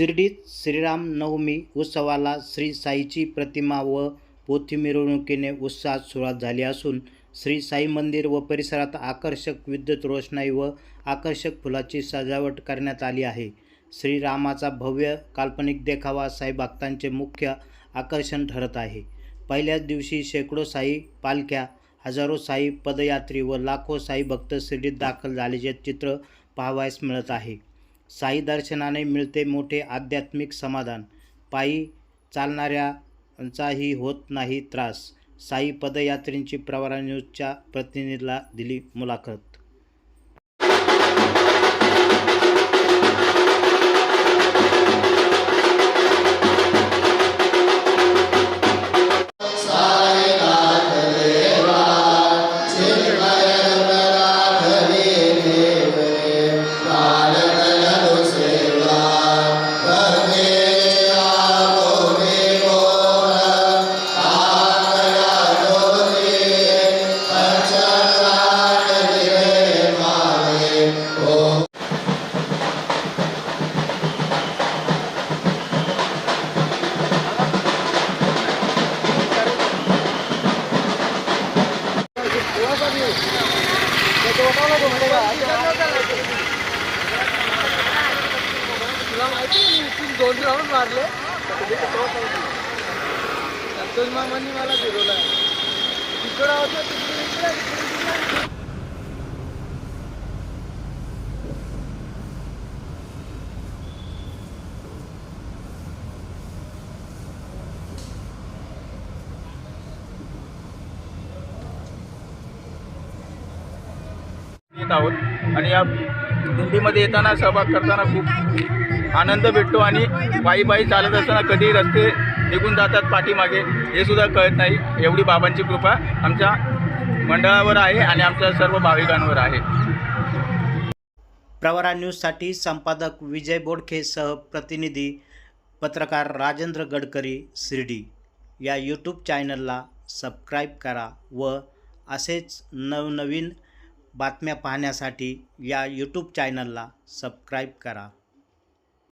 शिर्डीत श्रीराम नवमी उत्सवाला श्री साईची प्रतिमा व पोथी मिरवणुकीने उत्साहात सुरुवात झाली असून श्री साई मंदिर व परिसरात आकर्षक विद्युत रोषणाई व आकर्षक फुलाची सजावट करण्यात आली आहे. श्रीरामाचा भव्य काल्पनिक देखावा साई भक्तांचे मुख्य आकर्षण ठरत आहे. पहिल्याच दिवशी शेकडो साई पालख्या हजारो साई पदयात्री व लाखो साई भक्त शिर्डीत दाखल झाल्याचे चित्र पाहावयास मिळत आहे. साई दर्शनाने मिळते मोठे आध्यात्मिक समाधान. पायी चालणाऱ्यांचाही होत नाही त्रास. साई पदयात्रींची प्रवारा न्यूजच्या प्रतिनिधीला दिली मुलाखत. दोन राऊंड मारले संतोष मामांनी मला फिरवला तिकडं होतं तिकडे इकडे इकडे तिकडे. येत आहोत. आणि या दिंडीमध्ये येताना सहभाग करताना खूप आनंद भेटतो आणि पायी पायी चालत असताना कधी रस्ते निघून जातात पाठीमागे. हे सुद्धा कळत नाही. एवढी बाबांची कृपा आमच्या मंडळावर आहे आणि आमच्या सर्व भाविकांवर आहे. प्रवरा न्यूजसाठी संपादक विजय बोडखेसह प्रतिनिधी पत्रकार राजेंद्र गडकरी शिर्डी. या यूट्यूब चॅनलला सबस्क्राईब करा व असेच नवनवीन बातम्या पाहण्यासाठी या यूट्यूब चॅनलला सबस्क्राईब करा.